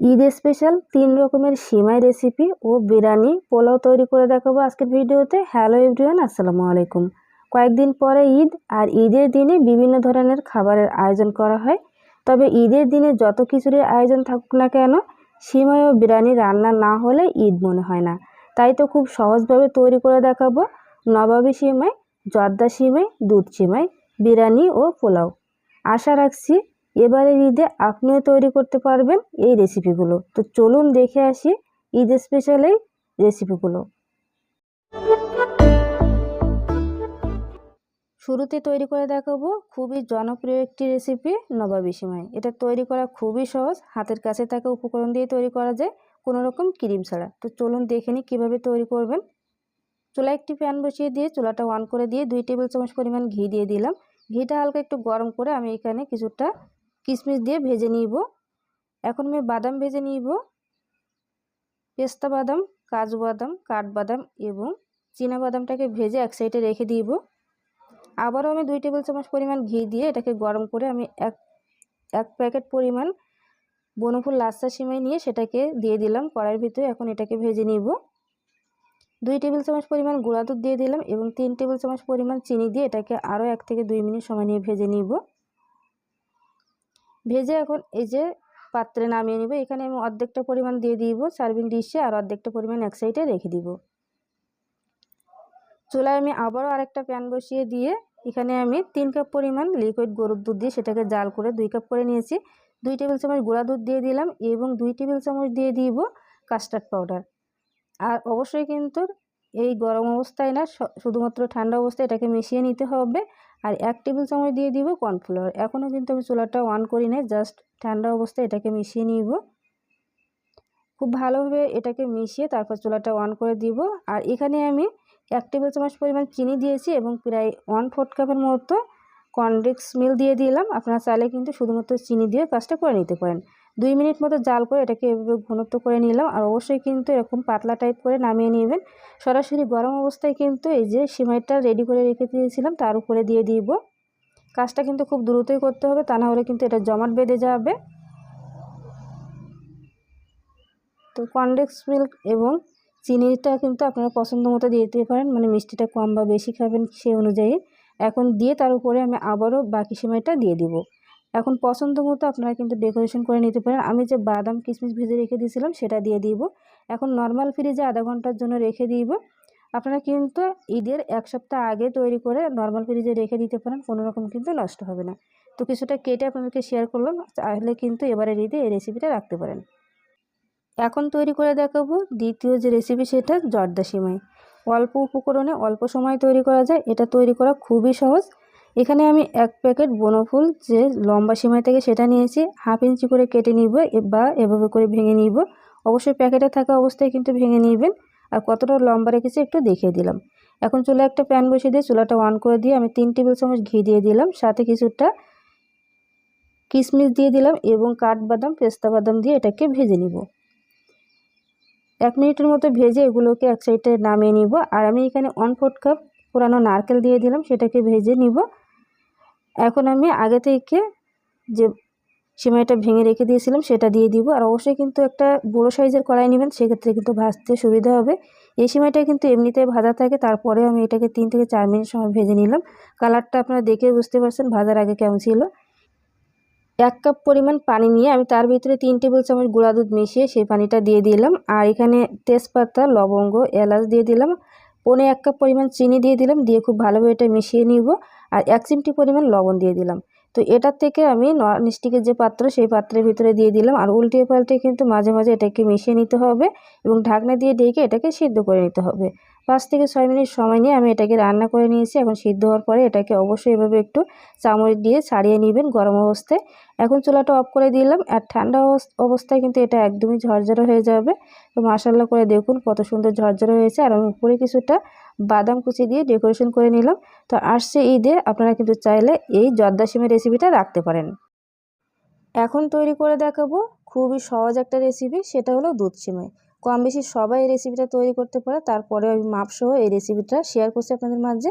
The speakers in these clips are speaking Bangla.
ঈদ স্পেশাল তিন রকমের সিমাই রেসিপি ও বিরিয়ানি পোলাও তৈরি করে দেখাবো আজকের ভিডিওতে। হ্যালো এভরিওয়ান আসসালামু আলাইকুম। কয়েকদিন পরে ঈদ আর ঈদের দিনে বিভিন্ন ধরনের খাবারের আয়োজন করা হয়। তবে ঈদের দিনে যত কিছুরই আয়োজন থাকুক না কেন, সিমাই ও বিরিয়ানি রান্না না হলে ঈদ মনে হয় না। তাই তো খুব সহজভাবে তৈরি করে দেখাবো। নবাবী সিমাই, জর্দা সিমাই, দুধ সিমাই, বিরিয়ানি ও পোলাও। আশা রাখছি এবারের ঈদে আপনিও তৈরি করতে পারবেন এই রেসিপিগুলো তো চলুন দেখে আসি ঈদ স্পেশাল এই রেসিপিগুলো শুরুতে তৈরি করে দেখাবো খুবই জনপ্রিয় একটি রেসিপি নবাবী সিমাই। এটা তৈরি করা খুবই সহজ, হাতের কাছে থাকা উপকরণ দিয়ে তৈরি করা যায়, কোনো রকম ক্রিম ছাড়া। তো চলুন দেখে নিই কীভাবে তৈরি করবেন। চুলা একটি প্যান বসিয়ে দিয়ে চুলাটা অন করে দিয়ে দুই টেবিল চামচ পরিমাণ ঘি দিয়ে দিলাম। ঘিটা হালকা একটু গরম করে আমি এখানে কিছুটা কিশমিশ দিয়ে ভেজে নিব। এখন আমি বাদাম ভেজে নিব। পেস্তা বাদাম, কাজু বাদাম কাঠবাদাম এবং চীনা বাদামটাকে ভেজে এক সাইডে রেখে দিব। আবারও আমি দুই টেবিল চামচ পরিমাণ ঘি দিয়ে এটাকে গরম করে আমি এক এক প্যাকেট পরিমাণ বনফুল লাচ্চা সিমাই নিয়ে সেটাকে দিয়ে দিলাম। কড়াইয়ের ভিতরে এখন এটাকে ভেজে নিব। দুই টেবিল চামচ পরিমাণ গুঁড়া দুধ দিয়ে দিলাম এবং তিন টেবিল চামচ পরিমাণ চিনি দিয়ে এটাকে আরও এক থেকে দুই মিনিট সময় নিয়ে ভেজে নিব। ভেজে এখন এই যে পাত্রে নামিয়ে নিব। এখানে আমি অর্ধেকটা পরিমাণ দিয়ে দিব সার্ভিং ডিশে আর অর্ধেকটা পরিমাণ এক সাইডে রেখে দিব। চুলায় আমি আবারও আরেকটা প্যান বসিয়ে দিয়ে এখানে আমি তিন কাপ পরিমাণ লিকুইড গরুর দুধ দিয়ে সেটাকে জাল করে দুই কাপ করে নিয়েছি। দুই টেবিল চামচ গুঁড়া দুধ দিয়ে দিলাম এবং দুই টেবিল চামচ দিয়ে দিব কাস্টার্ড পাউডার আর অবশ্যই কিন্তু এই গরম অবস্থায় না শুধুমাত্র ঠান্ডা অবস্থায় এটাকে মিশিয়ে নিতে হবে। আর এক টেবিল চামচ দিয়ে দিব কর্নফ্লাওয়ার। এখনও কিন্তু আমি চুলাটা অন করি নাই, জাস্ট ঠান্ডা অবস্থায় এটাকে মিশিয়ে নিব। খুব ভালোভাবে এটাকে মিশিয়ে তারপর চুলাটা অন করে দিব। আর এখানে আমি এক টেবিল চামচ পরিমাণ চিনি দিয়েছি এবং প্রায় ওয়ান ফোর্থ কাপের মতো কনডেক্স মিল দিয়ে দিলাম। আপনারা চাইলে কিন্তু শুধুমাত্র চিনি দিয়ে কাজটা করে নিতে পারেন। দুই মিনিট মতো জাল করে এটাকে এভাবে ঘনত্ব করে নিলাম আর অবশ্যই কিন্তু এরকম পাতলা টাইপ করে নামিয়ে নেবেন। সরাসরি গরম অবস্থায় কিন্তু এই যে সিমাইটা রেডি করে রেখে দিয়েছিলাম তার উপরে দিয়ে দিব। কাজটা কিন্তু খুব দ্রুতই করতে হবে, তা না হলে কিন্তু এটা জমাট বেঁধে যাবে। তো কনডেক্স মিল্ক এবং চিনিটা কিন্তু আপনারা পছন্দ মতো দিয়ে দিতে পারেন মানে মিষ্টিটা কম বা বেশি খাবেন সে অনুযায়ী। এখন দিয়ে তার উপরে আমি আবারও বাকি সিমাইটা দিয়ে দিব। এখন পছন্দ মতো আপনারা কিন্তু ডেকোরেশন করে নিতে পারেন। আমি যে বাদাম কিশমিশ ভেজে রেখে দিয়েছিলাম, সেটা দিয়ে দিব। এখন নর্মাল ফ্রিজে আধা ঘণ্টার জন্য রেখে দিব। আপনারা কিন্তু ঈদের এক সপ্তাহ আগে তৈরি করে নর্মাল ফ্রিজে রেখে দিতে পারেন, কোনো রকম কিন্তু নষ্ট হবে না। তো কিছুটা কেটে আপনাদেরকে শেয়ার করলাম, তাহলে কিন্তু এবারে ঈদে এই রেসিপিটা রাখতে পারেন। এখন তৈরি করে দেখাবো দ্বিতীয় যে রেসিপি সেটা জর্দা সিমাই। অল্প উপকরণে অল্প সময় তৈরি করা যায়। এটা তৈরি করা খুবই সহজ। এখানে আমি এক প্যাকেট বনফুল যে লম্বা সিমাই থেকে সেটা নিয়েছি, হাফ ইঞ্চি করে কেটে নিব বা এভাবে করে ভেঙে নিব। অবশ্যই প্যাকেটে থাকা অবস্থায় কিন্তু ভেঙে নিবেন। আর কতটা লম্বা রেখেছি একটু দেখিয়ে দিলাম। এখন চুলা একটা প্যান বসিয়ে দিয়ে চুলাটা অন করে দিয়ে আমি তিন টেবিল চামচ ঘি দিয়ে দিলাম, সাথে কিছুটা কিশমিশ দিয়ে দিলাম এবং কাঠবাদাম, পেস্তা বাদাম দিয়ে এটাকে ভেজে নিব। এক মিনিটের মতো ভেজে এগুলোকে এক সাইডে নামিয়ে নিব। আর আমি এখানে ওয়ান ফোর্থ কাপ পুরানো নারকেল দিয়ে দিলাম, সেটাকে ভেজে নিব। এখন আমি আগে থেকে যে সিমাইটা ভেঙে রেখে দিয়েছিলাম, সেটা দিয়ে দিব। আর অবশ্যই কিন্তু একটা বড়ো সাইজের কড়াই নেবেন, সেক্ষেত্রে কিন্তু ভাজতে সুবিধা হবে। এই সিমাইটা কিন্তু এমনিতে ভাজা থাকে তারপরে আমি এটাকে তিন থেকে চার মিনিট সময় ভেজে নিলাম। কালারটা আপনারা দেখে বুঝতে পারছেন ভাজার আগে কেমন ছিল। এক কাপ পরিমাণ পানি নিয়ে আমি তার ভিতরে তিন টেবিল চামচ গুঁড়া দুধ মিশিয়ে সেই পানিটা দিয়ে দিলাম। আর এখানে তেজপাতা, লবঙ্গ, এলাচ দিয়ে দিলাম। পনে এক কাপ পরিমাণ চিনি দিয়ে দিলাম, দিয়ে খুব ভালোভাবে এটা মিশিয়ে নিব আর এক চিমটি পরিমাণ লবণ দিয়ে দিলাম। তো এটার থেকে আমি ননস্টিকের যে পাত্র, সেই পাত্রের ভিতরে দিয়ে দিলাম আর উল্টিয়ে পাল্টে কিন্তু মাঝে মাঝে এটাকে মিশিয়ে নিতে হবে এবং ঢাকনা দিয়ে ডেকে এটাকে সিদ্ধ করে নিতে হবে। পাঁচ থেকে ছয় মিনিট সময় নিয়ে আমি এটাকে রান্না করে নিয়েছি। এখন সিদ্ধ হওয়ার পরে এটাকে অবশ্যই এভাবে একটু চামচ দিয়ে ছাড়িয়ে নেবেন গরম অবস্থায়। এখন চুলাটা অফ করে দিলাম আর ঠান্ডা অবস্থায় কিন্তু এটা একদমই ঝরঝরে হয়ে যাবে। তো মাসাল্লা করে দেখুন কত সুন্দর ঝরঝরে হয়েছে। আর আমি উপরে কিছুটা বাদাম কুচি দিয়ে ডেকোরেশন করে নিলাম। তো আসছে ঈদে, আপনারা কিন্তু চাইলে এই জর্দা সিমের রেসিপিটা রাখতে পারেন। এখন তৈরি করে দেখাবো খুবই সহজ একটা রেসিপি, সেটা হলো দুধ সিমাই কম বেশি সবাই এই রেসিপিটা তৈরি করতে পারে। তারপরে আমি মাপসহ এই রেসিপিটা শেয়ার করছি আপনাদের মাঝে।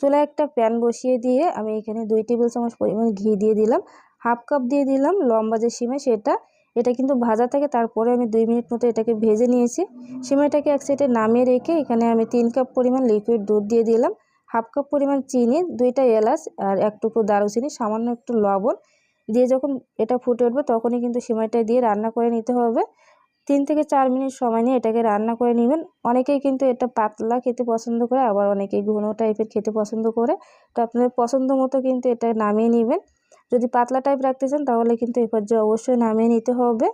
চুলায় একটা প্যান বসিয়ে দিয়ে আমি এখানে দুই টেবিল চামচ পরিমাণ ঘি দিয়ে দিলাম। হাফ কাপ দিয়ে দিলাম লম্বা যে সিমাই সেটা। এটা কিন্তু ভাজা থাকে, তারপরে আমি দুই মিনিট মতো এটাকে ভেজে নিয়েছি। সিমাইটাকে এক সাইডে নামিয়ে রেখে এখানে আমি তিন কাপ পরিমাণ লিকুইড দুধ দিয়ে দিলাম। হাফ কাপ পরিমাণ চিনি, দুইটা এলাচ আর এক টুকরো দারুচিনি, সামান্য একটু লবণ। দিয়ে যখন এটা ফুটে উঠবে তখনই কিন্তু সিমাইটা দিয়ে রান্না করে নিতে হবে। তিন থেকে চার মিনিট সময় নিয়ে এটাকে রান্না করে নেবেন। অনেকেই কিন্তু এটা পাতলা খেতে পছন্দ করে, আবার অনেকেই ঘন টাইপের খেতে পছন্দ করে। তো আপনাদের পছন্দ মতো কিন্তু এটা নামিয়ে নেবেন। যদি পাতলা টাইপ রাখতে চান তাহলে কিন্তু এ পর্যায়ে অবশ্যই নামিয়ে নিতে হবে।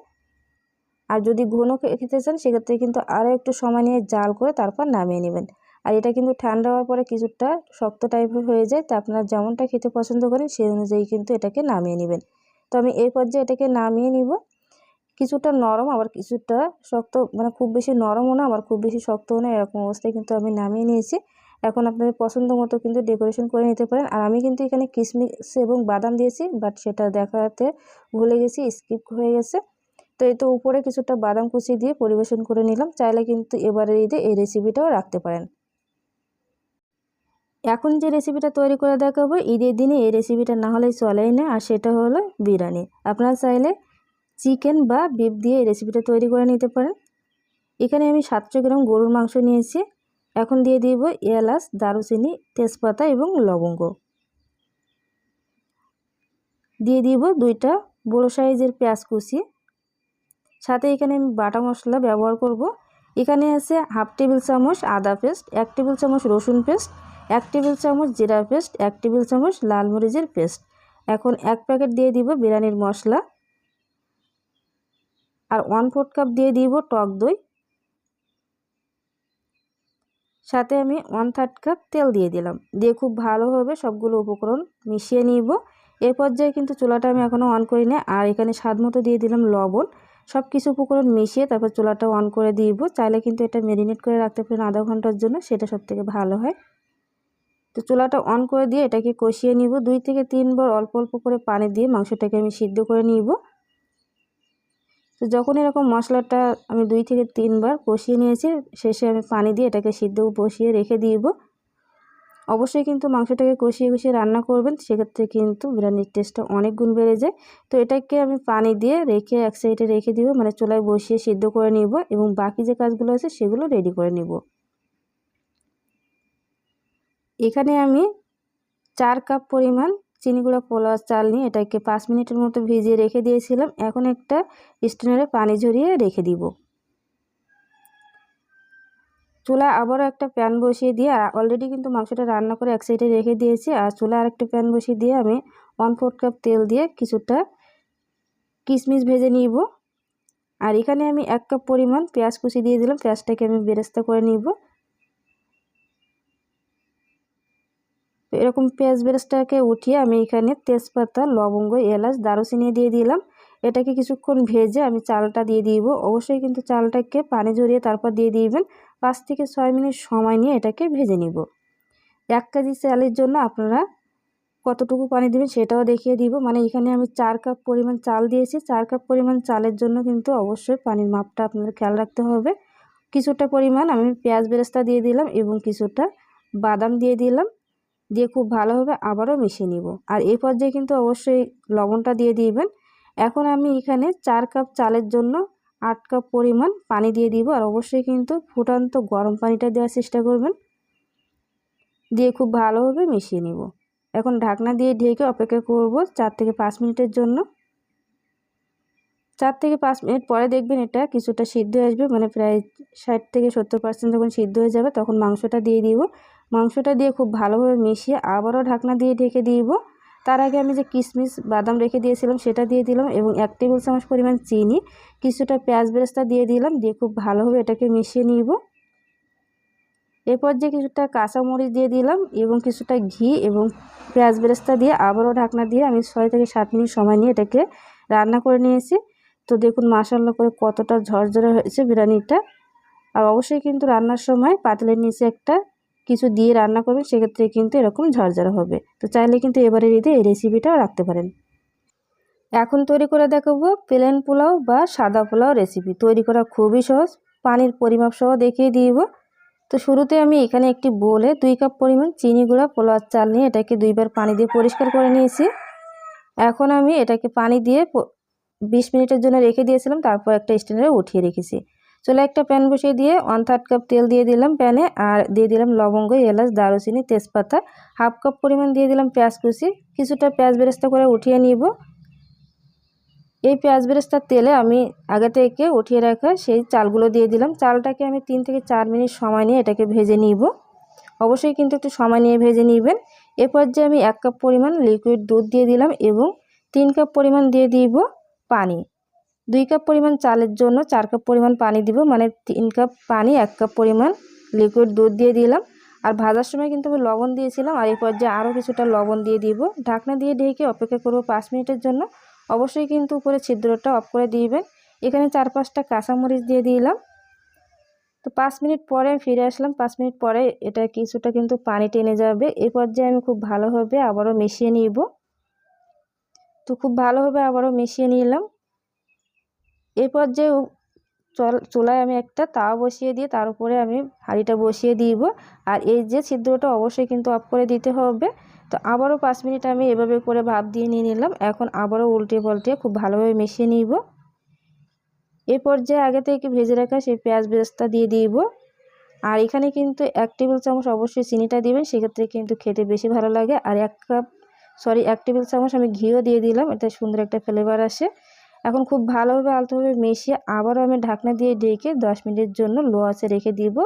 আর যদি ঘন খেতে চান সেক্ষেত্রে কিন্তু আরও একটু সময় নিয়ে জাল করে তারপর নামিয়ে নেবেন। আর এটা কিন্তু ঠান্ডা হওয়ার পরে কিছুটা শক্ত টাইপের হয়ে যায়, তা আপনারা যেমনটা খেতে পছন্দ করেন সেই অনুযায়ী কিন্তু এটাকে নামিয়ে নেবেন। তো আমি এই পর্যায়ে এটাকে নামিয়ে নিব। কিছুটা নরম, আবার কিছুটা শক্ত মানে খুব বেশি নরমও না, আবার খুব বেশি শক্তও না, এরকম অবস্থায় কিন্তু আমি নামিয়ে নিয়েছি। এখন আপনাদের পছন্দ মতো কিন্তু ডেকোরেশন করে নিতে পারেন। আর আমি কিন্তু এখানে কিশমিশ এবং বাদাম দিয়েছি, বাট সেটা দেখাতে ভুলে গেছি, স্কিপ হয়ে গেছে। তো এই তো উপরে কিছুটা বাদাম কুচি দিয়ে পরিবেশন করে নিলাম। চাইলে কিন্তু এবারের ঈদে এই রেসিপিটাও রাখতে পারেন। এখন যে রেসিপিটা তৈরি করে দেখাবো, ঈদের দিনে এই রেসিপিটা না হলেই চলেই না, আর সেটা হলো বিরিয়ানি। আপনারা চাইলে চিকেন বা বিফ দিয়ে এই রেসিপিটা তৈরি করে নিতে পারেন। এখানে আমি সাতশো গ্রাম গরুর মাংস নিয়েছি। এখন দিয়ে দিব এলাচ, দারুচিনি, তেজপাতা এবং লবঙ্গ। দিয়ে দিব দুইটা বড় সাইজের পেঁয়াজ কুচি। সাথে এখানে আমি বাটা মশলা ব্যবহার করব। এখানে আছে হাফ টেবিল চামচ আদা পেস্ট, এক টেবিল চামচ রসুন পেস্ট, এক টেবিল চামচ জিরা পেস্ট, এক টেবিল চামচ লাল মরিচের পেস্ট। এখন এক প্যাকেট দিয়ে দিব বিরিয়ানির মশলা। আর ওয়ান ফোর্থ কাপ দিয়ে দিব টক দই। সাথে আমি ওয়ান থার্ড কাপ তেল দিয়ে দিলাম। দিয়ে খুব ভালোভাবে সবগুলো উপকরণ মিশিয়ে নিব। এর পর্যায়ে কিন্তু চুলাটা আমি এখনও অন করি না আর এখানে স্বাদ মতো দিয়ে দিলাম লবণ। সব কিছু উপকরণ মিশিয়ে তারপর চুলাটা অন করে দিব। চাইলে কিন্তু এটা ম্যারিনেট করে রাখতে পারেন আধা ঘণ্টার জন্য, সেটা সবথেকে ভালো হয়। তো চুলাটা অন করে দিয়ে এটাকে কষিয়ে নিব। দুই থেকে তিনবার অল্প অল্প করে পানি দিয়ে মাংসটাকে আমি সিদ্ধ করে নিব। তো যখন এরকম মশলাটা আমি দুই থেকে তিনবার কষিয়ে নিয়েছি, শেষে আমি পানি দিয়ে এটাকে সিদ্ধ বসিয়ে রেখে দিব। অবশ্যই কিন্তু মাংসটাকে কষিয়ে কষিয়ে রান্না করবেন, সেক্ষেত্রে কিন্তু বিরিয়ানির টেস্টটা অনেক গুণ বেড়ে যায়। তো এটাকে আমি পানি দিয়ে রেখে এক সাইডে রেখে দিব মানে চুলায় বসিয়ে সিদ্ধ করে নিব এবং বাকি যে কাজগুলো আছে সেগুলো রেডি করে নিব। এখানে আমি চার কাপ পরিমাণ চিনি গুঁড়া পোলাও চাল নিয়ে এটাকে পাঁচ মিনিটের মতো ভিজিয়ে রেখে দিয়েছিলাম। এখন একটা স্টেনারে পানি ঝরিয়ে রেখে দিব। চুলা আবারও একটা প্যান বসিয়ে দিয়ে অলরেডি কিন্তু মাংসটা রান্না করে এক সাইডে রেখে দিয়েছি, আর চুলা আর একটা প্যান বসিয়ে দিয়ে আমি ওয়ান ফোর্থ কাপ তেল দিয়ে কিছুটা কিশমিশ ভেজে নিব। আর এখানে আমি এক কাপ পরিমাণ পেঁয়াজ কুচি দিয়ে দিলাম, পেঁয়াজটাকে আমি বেরেস্তা করে নিব। এরকম পেঁয়াজ বেরেস্তাকে উঠিয়ে আমি এখানে তেজপাতা, লবঙ্গ, এলাচ, দারুচিনি দিয়ে দিলাম। এটাকে কিছুক্ষণ ভেজে আমি চালটা দিয়ে দিব। অবশ্যই কিন্তু চালটাকে পানি ঝরিয়ে তারপর দিয়ে দিবেন। পাঁচ থেকে ছয় মিনিট সময় নিয়ে এটাকে ভেজে নিব। এক কেজি চালের জন্য আপনারা কতটুকু পানি দেবেন সেটাও দেখিয়ে দিব। মানে এখানে আমি চার কাপ পরিমাণ চাল দিয়েছি। চার কাপ পরিমাণ চালের জন্য কিন্তু অবশ্যই পানির মাপটা আপনাদের খেয়াল রাখতে হবে। কিছুটা পরিমাণ আমি পেঁয়াজ বেরেস্তা দিয়ে দিলাম এবং কিছুটা বাদাম দিয়ে দিলাম। দিয়ে খুব ভালোভাবে আবারও মিশিয়ে নিব। আর এই পর্যায়ে কিন্তু অবশ্যই লবণটা দিয়ে দিবেন। এখন আমি এখানে চার কাপ চালের জন্য আট কাপ পরিমাণ পানি দিয়ে দিব আর অবশ্যই কিন্তু ফুটান্ত গরম পানিটা দেওয়ার চেষ্টা করবেন। দিয়ে খুব ভালোভাবে মিশিয়ে নিব। এখন ঢাকনা দিয়ে ঢেকে অপেক্ষা করব চার থেকে পাঁচ মিনিটের জন্য। চার থেকে পাঁচ মিনিট পরে দেখবেন এটা কিছুটা সিদ্ধ হয়ে আসবে মানে প্রায় ষাট থেকে সত্তর পার্সেন্ট যখন সিদ্ধ হয়ে যাবে তখন মাংসটা দিয়ে দিব। মাংসটা দিয়ে খুব ভালোভাবে মিশিয়ে আবারও ঢাকনা দিয়ে ঢেকে দিব। তার আগে আমি যে কিশমিশ বাদাম রেখে দিয়েছিলাম সেটা দিয়ে দিলাম এবং এক টেবিল চামচ পরিমাণ চিনি, কিছুটা পেঁয়াজ বেরেস্তা দিয়ে দিলাম, দিয়ে খুব ভালোভাবে এটাকে মিশিয়ে নিব। এরপর যে কিছুটা কাঁচামরিচ দিয়ে দিলাম এবং কিছুটা ঘি এবং পেঁয়াজ বেরেস্তা দিয়ে আবারও ঢাকনা দিয়ে আমি ছয় থেকে সাত মিনিট সময় নিয়ে এটাকে রান্না করে নিয়েছি। তো দেখুন মাসাল্লা করে কতটা ঝরঝরে হয়েছে বিরিয়ানিটা। আর অবশ্যই কিন্তু রান্নার সময় পাতলের নিচে একটা কিছু দিয়ে রান্না করবেন, সেক্ষেত্রে কিন্তু এরকম ঝরঝরা হবে। তো চাইলে কিন্তু এবারের ঈদে এই রেসিপিটাও রাখতে পারেন। এখন তৈরি করে দেখাবো প্লেন পোলাও বা সাদা পোলাও রেসিপি তৈরি করা খুবই সহজ, পানির পরিমাপ সহ দেখিয়ে দিব। তো শুরুতে আমি এখানে একটি বোলে দুই কাপ পরিমাণ চিনি গুঁড়া পোলাওয়ার চাল নিয়ে এটাকে দুইবার পানি দিয়ে পরিষ্কার করে নিয়েছি। এখন আমি এটাকে পানি দিয়ে বিশ মিনিটের জন্য রেখে দিয়েছিলাম, তারপর একটা স্ট্যান্ডারে উঠিয়ে রেখেছি। চলে একটা প্যান বসিয়ে দিয়ে ওয়ান থার্ড কাপ তেল দিয়ে দিলাম প্যানে আর দিয়ে দিলাম লবঙ্গ, এলাচ, দারুচিনি, তেজপাতা হাফ কাপ পরিমাণ দিয়ে দিলাম পেঁয়াজ কুচি। কিছুটা পেঁয়াজ বেরেস্তা করে উঠিয়ে নিব। এই পেঁয়াজ বেরেস্তার তেলে আমি আগে থেকে উঠিয়ে রাখা সেই চালগুলো দিয়ে দিলাম। চালটাকে আমি তিন থেকে চার মিনিট সময় নিয়ে এটাকে ভেজে নিব। অবশ্যই কিন্তু একটু সময় নিয়ে ভেজে নেবেন। এরপর যে আমি এক কাপ পরিমাণ লিকুইড দুধ দিয়ে দিলাম এবং তিন কাপ পরিমাণ দিয়ে দিব। পানি। দুই কাপ পরিমাণ চালের জন্য চার কাপ পরিমাণ পানি দিব মানে তিন কাপ পানি, এক কাপ পরিমাণ লিকুইড দুধ দিয়ে দিলাম। আর ভাজার সময় কিন্তু আমি লবণ দিয়েছিলাম, আর এই পর্যায়ে আরও কিছুটা লবণ দিয়ে দিব। ঢাকনা দিয়ে ঢেকে অপেক্ষা করব পাঁচ মিনিটের জন্য। অবশ্যই কিন্তু উপরে ছিদ্রটা অফ করে দিবেন। এখানে চার পাঁচটা কাঁচামরিচ দিয়ে দিলাম। তো পাঁচ মিনিট পরে আমি ফিরে আসলাম। পাঁচ মিনিট পরে এটা কিছুটা কিন্তু পানি টেনে যাবে। এই পর্যায়ে আমি খুব ভালোভাবে আবারও মিশিয়ে নিব। তো খুব ভালোভাবে আবারও মিশিয়ে নিলাম। এই পর্যায়ে চুলায় আমি একটা তাওয়া বসিয়ে দিয়ে তার উপরে আমি হাঁড়িটা বসিয়ে দিব। আর এই যে ছিদ্রটা অবশ্যই কিন্তু অফ করে দিতে হবে। তো আবারও পাঁচ মিনিট আমি এভাবে করে ভাপ দিয়ে নিয়ে নিলাম। এখন আবারও উল্টে পাল্টে খুব ভালোভাবে মিশিয়ে নিব। এই পর্যায়ে আগে থেকে ভেজে রাখা সেই পেঁয়াজ বেস্তা দিয়ে দিব। আর এখানে কিন্তু এক টেবিল চামচ অবশ্যই চিনিটা দিবেন, সেক্ষেত্রে কিন্তু খেতে বেশি ভালো লাগে। আর এক কাপ সরি এক টেবিল চামচ আমি ঘিও দিয়ে দিলাম এটা সুন্দর একটা ফ্লেভার আসে। এখন খুব ভালোভাবে আলতোভাবে মিশিয়ে আবারও আমি ঢাকনা দিয়ে ডেকে দশ মিনিটের জন্য লো আছে রেখে দিব।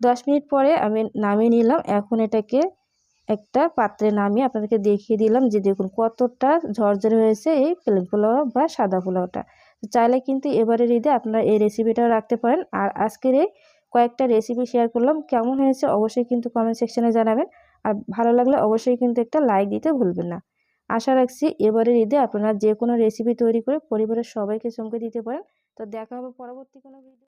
দশ মিনিট পরে আমি নামিয়ে নিলাম। এখন এটাকে একটা পাত্রে নামিয়ে আপনাদেরকে দেখিয়ে দিলাম যে দেখুন কতটা ঝরঝরে হয়েছে এই পোলাও বা সাদা পোলাওটা। চাইলে কিন্তু এবারের ঈদে আপনারা এই রেসিপিটাও রাখতে পারেন। আর আজকের এই কয়েকটা রেসিপি শেয়ার করলাম, কেমন হয়েছে অবশ্যই কিন্তু কমেন্ট সেকশনে জানাবেন। আর ভালো লাগলে অবশ্যই কিন্তু একটা লাইক দিতে ভুলবেন না। আশা রাখছি এবারের ঈদে আপনারা যে কোনো রেসিপি তৈরি করে পরিবারের সবাইকে চমকে দিতে পারেন। তো দেখা হবে পরবর্তী কোনো ভিডিও